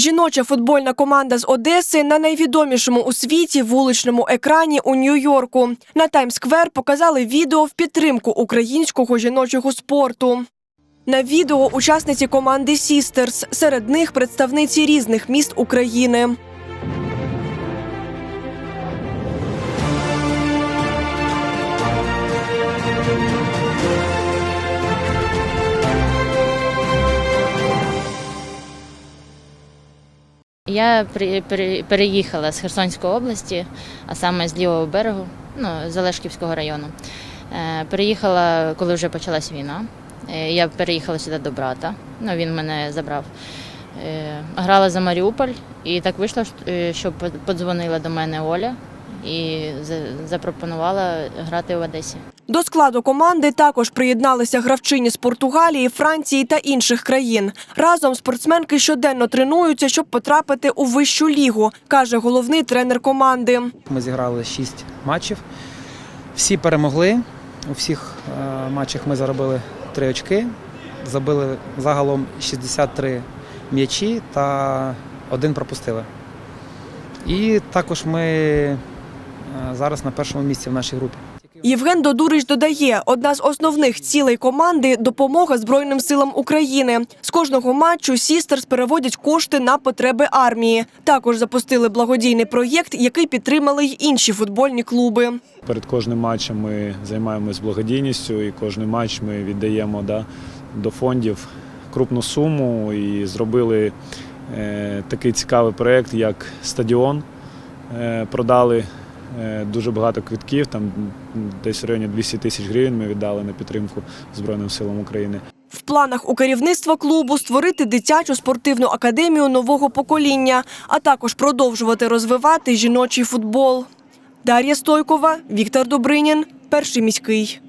Жіноча футбольна команда з Одеси на найвідомішому у світі вуличному екрані у Нью-Йорку. На Таймс-сквер показали відео в підтримку українського жіночого спорту. На відео учасниці команди Сістерс, серед них представниці різних міст України. Я при, переїхала з Херсонської області, а саме з лівого берегу, ну, з Олешківського району. Е, переїхала, коли вже почалась війна. Е, я переїхала сюди до брата, ну, він мене забрав. Е, грала за Маріуполь, і так вийшло, що подзвонила до мене Оля і запропонувала грати в Одесі. До складу команди також приєдналися гравчині з Португалії, Франції та інших країн. Разом спортсменки щоденно тренуються, щоб потрапити у вищу лігу, каже головний тренер команди. Ми зіграли 6 матчів. Всі перемогли. У всіх е, матчах ми заробили 3 очки. Забили загалом 63 м'ячі та один пропустили. І також ми зараз на першому місці в нашій групі. Євген Додурич додає, одна з основних цілей команди допомога Збройним силам України. З кожного матчу Сістерс переводять кошти на потреби армії. Також запустили благодійний проєкт, який підтримали й інші футбольні клуби. Перед кожним матчем ми займаємось благодійністю і кожен матч ми віддаємо да, до фондів крупну суму і зробили е, такий цікавий проєкт, як стадіон. Е, продали е, дуже багато квитків, там десь в районі 200 тисяч гривень ми віддали на підтримку Збройним силам України. В планах у керівництва клубу створити дитячу спортивну академію нового покоління, а також продовжувати розвивати жіночий футбол. Дар'я Стойкова, Віктор Добринін, перший міський.